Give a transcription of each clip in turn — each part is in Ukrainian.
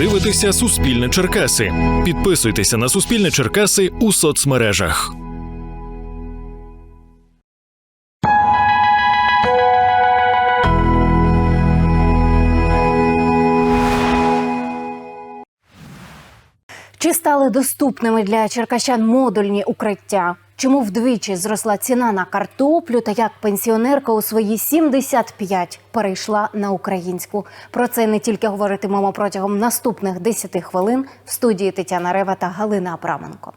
дивитеся Суспільне Черкаси. Підписуйтеся на Суспільне Черкаси у соцмережах. Чи стали доступними для черкащан модульні укриття? Чому вдвічі зросла ціна на картоплю та як пенсіонерка у свої 75 перейшла на українську? Про це не тільки говоритимемо протягом наступних 10 хвилин в студії Тетяна Рева та Галина Абраменко.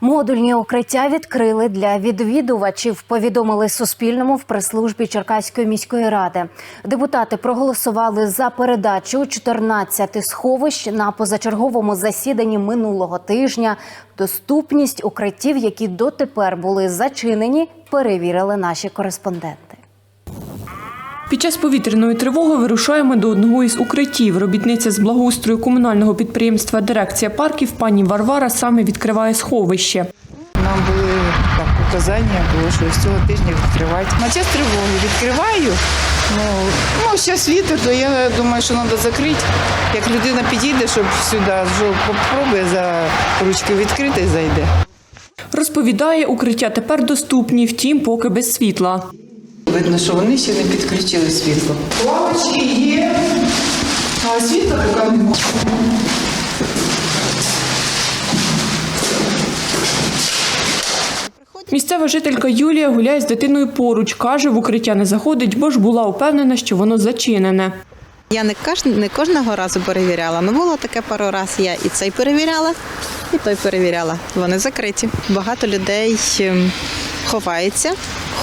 Модульні укриття відкрили для відвідувачів. Повідомили Суспільному в прес-службі Черкаської міської ради. Депутати проголосували за передачу 14 сховищ на позачерговому засіданні минулого тижня. Доступність укриттів, які дотепер були зачинені, перевірили наші кореспонденти. Під час повітряної тривоги вирушаємо до одного із укриттів. Робітниця з благоустрою комунального підприємства Дирекція парків пані Варвара саме відкриває сховище. Нам були так указання, було, що з цього тижня відкривати. На час тривоги відкриваю. Ну, ну зараз вітер, то я думаю, що треба закрити. Як людина підійде, щоб сюди, попробує за ручки відкрити зайде. Розповідає, укриття тепер доступні, втім, поки без світла. Видно, що вони ще не підключили світло. Лавочки є, а світла поки немає. Місцева жителька Юлія гуляє з дитиною поруч. Каже, в укриття не заходить, бо ж була упевнена, що воно зачинене. Я не кож, не кожного разу перевіряла, але було таке пару разів. Я і цей перевіряла, і той перевіряла. Вони закриті. Багато людей ем, ховається,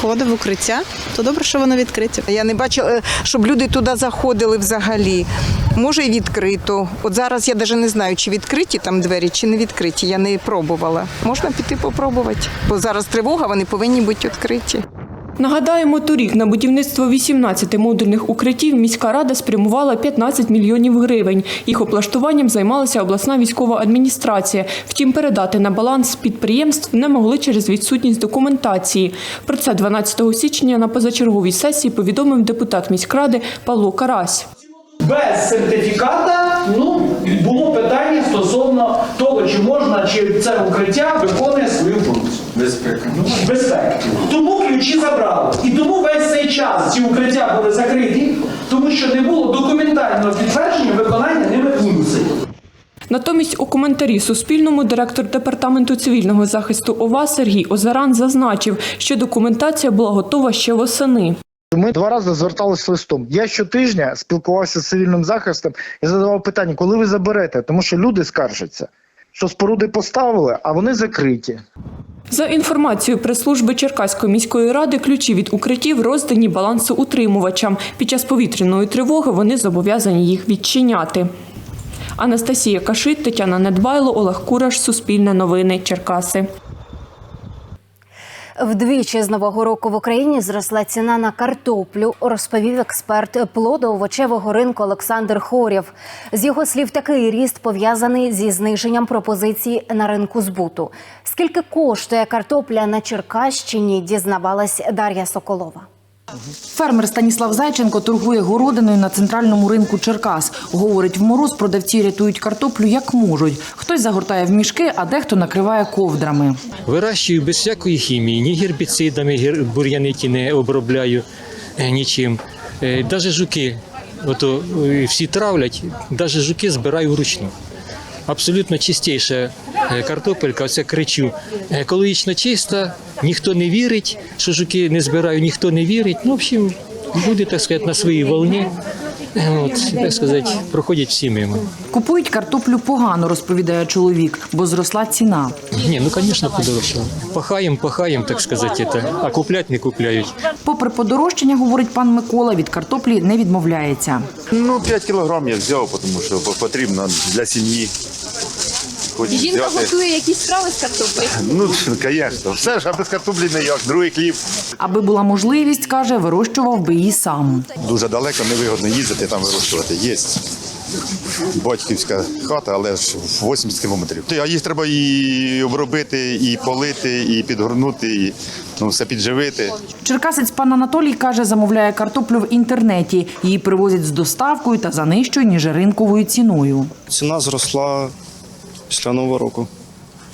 ходить в укриття. То добре, що воно відкриті. Я не бачила, е, щоб люди туди заходили взагалі. Може, і відкрито. От зараз я навіть не знаю, чи відкриті там двері, чи не відкриті. Я не пробувала. Можна піти попробувати. Бо зараз тривога, вони повинні бути відкриті. Нагадаємо, торік на будівництво 18 модульних укриттів міська рада спрямувала 15 мільйонів гривень. Їх облаштуванням займалася обласна військова адміністрація. Втім, передати на баланс підприємств не могли через відсутність документації. Про це 12 січня на позачерговій сесії повідомив депутат міськради Павло Карась. без сертифіката ну, було питання стосовно того, чи можна, чи це укриття виконує свою функцію. Безпека. Безпеки. Тому ключі забрали. І тому весь цей час ці укриття були закриті, тому що не було документального підтвердження виконання ними функцій. Натомість у коментарі Суспільному директор департаменту цивільного захисту ОВА Сергій Озаран зазначив, що документація була готова ще восени. Ми два рази зверталися листом. Я щотижня спілкувався з цивільним захистом і задавав питання, коли ви заберете, тому що люди скаржаться, що споруди поставили, а вони закриті. За інформацією прес-служби Черкаської міської ради, ключі від укриттів роздані балансоутримувачам. Під час повітряної тривоги вони зобов'язані їх відчиняти. Анастасія Кашит, Тетяна Недбайло, Олег Кураш, Суспільне новини, Черкаси. Вдвічі з нового року в Україні зросла ціна на картоплю, розповів експерт плодово-овочевого ринку Олександр Хорєв. З його слів, такий ріст пов'язаний зі зниженням пропозицій на ринку збуту. Скільки коштує картопля на Черкащині, дізнавалась Дар'я Соколова. Фермер Станіслав Зайченко торгує городиною на центральному ринку Черкас. Говорить, в мороз продавці рятують картоплю як можуть. Хтось загортає в мішки, а дехто накриває ковдрами. Вирощую без всякої хімії, ні гербіцидами, гер- бур'яни не обробляю е, нічим. Навіть жуки, ото е, всі травлять, навіть жуки збираю вручну. Абсолютно чистіша е, картопелька, оце кричу. Екологічно чиста, ніхто не вірить, що жуки не збираю, ніхто не вірить. Ну, в общем, люди, так сказати, на своїй волні, е, от, так сказати, проходять всі мимо. Купують картоплю погано, розповідає чоловік, бо зросла ціна. Ні, ну, звісно, подорожчало. Пахаємо, пахаємо, так сказати, це, а куплять не купляють. Попри подорожчання, говорить пан Микола, від картоплі не відмовляється. Ну, 5 кілограм я взяв, тому що потрібно для сім'ї. Хоч Жінка взяти. готує якісь страви з картоплі. Ну, звісно, все ж, а без картоплі ніяк, другий хліб. Аби була можливість, каже, вирощував би її сам. Дуже далеко, невигодно їздити там вирощувати. Є батьківська хата, але ж 80 кілометрів. А їх треба і обробити, і полити, і підгорнути, і ну, все підживити. Черкасець пан Анатолій каже, замовляє картоплю в інтернеті. Її привозять з доставкою та за нижчою, ніж ринковою ціною. Ціна зросла після нового року.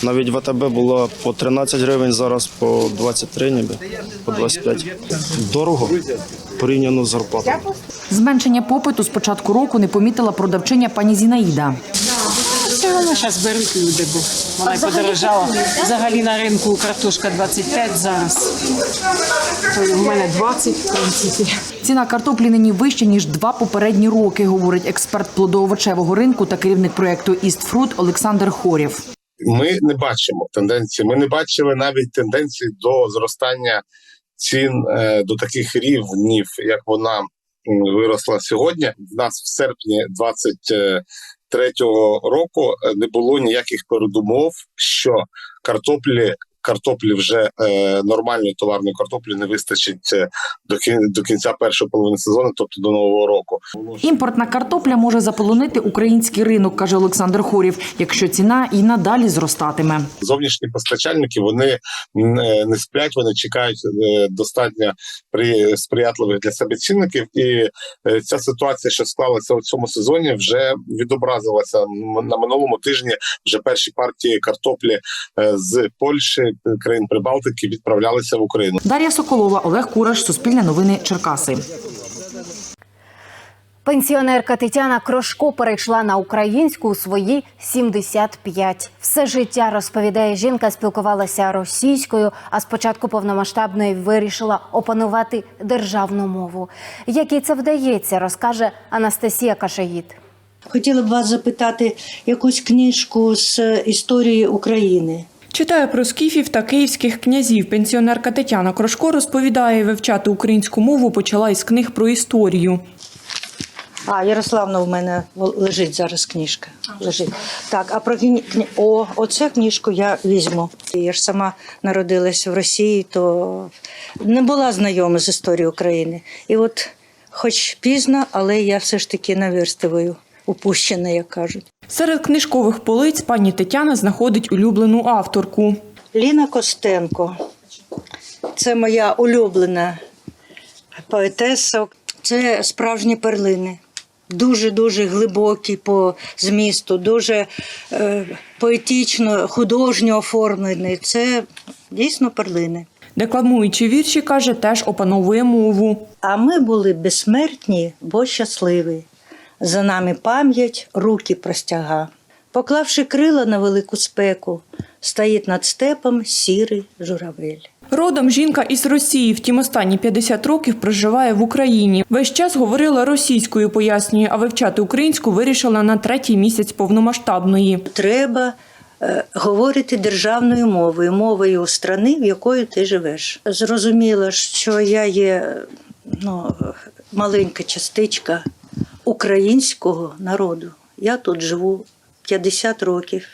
Навіть в АТБ було по 13 гривень, зараз по 23 ніби, по 25. Дорого порівняно з зарплатою. Зменшення попиту з початку року не помітила продавчиня пані Зінаїда. Все одно зараз беруть люди, бо вона й подорожала. Взагалі на ринку картошка 25 зараз. То у мене 20, в принципі. Ціна картоплі нині вища, ніж два попередні роки, говорить експерт плодоовочевого ринку та керівник проєкту «Істфрут» Олександр Хорєв. ми не бачимо тенденції. Ми не бачили навіть тенденції до зростання цін е, до таких рівнів, як вона виросла сьогодні. В нас в серпні 23-го року е, не було ніяких передумов, що картоплі. Картоплі вже е, нормальної товарної картоплі не вистачить е, до кін- до кінця першої половини сезону, тобто до нового року. Імпортна картопля може заполонити український ринок, каже Олександр Хорєв, якщо ціна і надалі зростатиме. зовнішні постачальники вони не сплять, вони чекають е, достатньо при сприятливих для себе цінників. І е, ця ситуація, що склалася у цьому сезоні, вже відобразилася на минулому тижні. Вже перші партії картоплі з Польщі, країн Прибалтики відправлялися в Україну. Дар'я Соколова, Олег Кураш, Суспільне новини, Черкаси. Пенсіонерка Тетяна Крошко перейшла на українську у свої 75. Все життя розповідає жінка, спілкувалася російською, а з початку повномасштабної вирішила опанувати державну мову. Як їй це вдається, розкаже Анастасія Кашаїд. Хотіла б вас запитати якусь книжку з історії України. Читає про скіфів та київських князів. Пенсіонерка Тетяна Крошко розповідає, вивчати українську мову почала із книг про історію. А, Ярославна в мене лежить зараз книжка. Лежить. Так, а про О, оце книжку я візьму. Я ж сама народилась в Росії, то не була знайома з історією України. І от, хоч пізно, але я все ж таки наверстиваю упущена, як кажуть. Серед книжкових полиць пані Тетяна знаходить улюблену авторку. Ліна Костенко. Це моя улюблена поетеса. Це справжні перлини. Дуже-дуже глибокі по змісту, дуже е, поетично, художньо оформлені. Це дійсно перлини. Декламуючи вірші, каже, теж опановує мову. А ми були безсмертні, бо щасливі. За нами пам'ять, руки простяга. Поклавши крила на велику спеку, стоїть над степом сірий журавель. Родом жінка із Росії, втім останні 50 років проживає в Україні. Весь час говорила російською, пояснює, а вивчати українську вирішила на третій місяць повномасштабної. Треба е, говорити державною мовою, мовою страни, в якої ти живеш. Зрозуміло, що я є ну, маленька частичка українського народу. Я тут живу 50 років.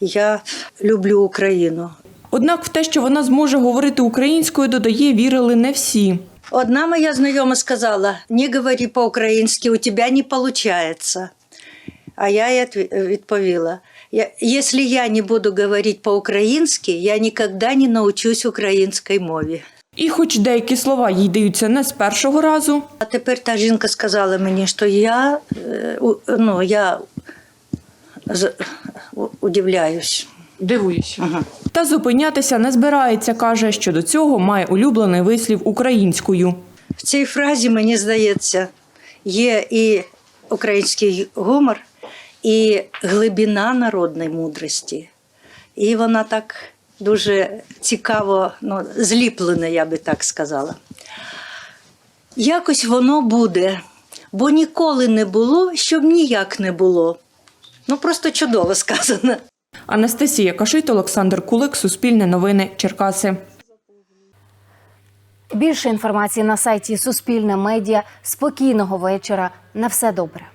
Я люблю Україну. Однак в те, що вона зможе говорити українською, додає, вірили не всі. Одна моя знайома сказала: не говори по-українськи, у тебе не виходить. А я їй відповіла: якщо я не буду говорити по-українськи, я ніколи не научусь українській мові. І хоч деякі слова їй даються не з першого разу, А тепер та жінка сказала мені, що я, е, ну, я удивляюсь. Дивуюся. Та зупинятися не збирається, каже, що до цього має улюблений вислів українською. В цій фразі, мені здається, є і український гумор, і глибина народної мудрості. І вона так дуже цікаво ну, зліплена, я би так сказала. Якось воно буде, бо ніколи не було, щоб ніяк не було. Ну, просто чудово сказано. Анастасія Кашит, Олександр Кулик, Суспільне новини, Черкаси. Більше інформації на сайті Суспільне медіа. Спокійного вечора. На все добре.